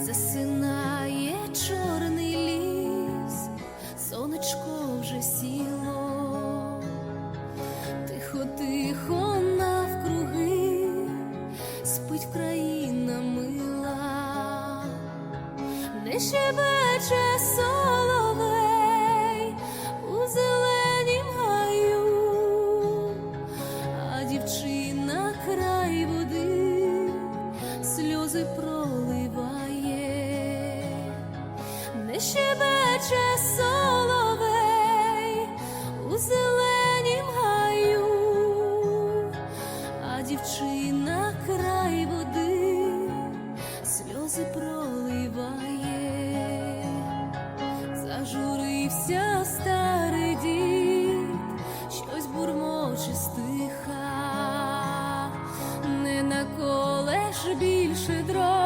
засинає чорний ліс, сонечко вже сіло, тихо, тихо навкруги, спить країна мила, не щебече соловей у зеленім гаю, а дівчина край води сльози проливає, щебече соловей у зеленім гаю, а дівчина край води сльози проливає, зажурився старий дід, щось бурмоче стиха, не наколеш більше дров.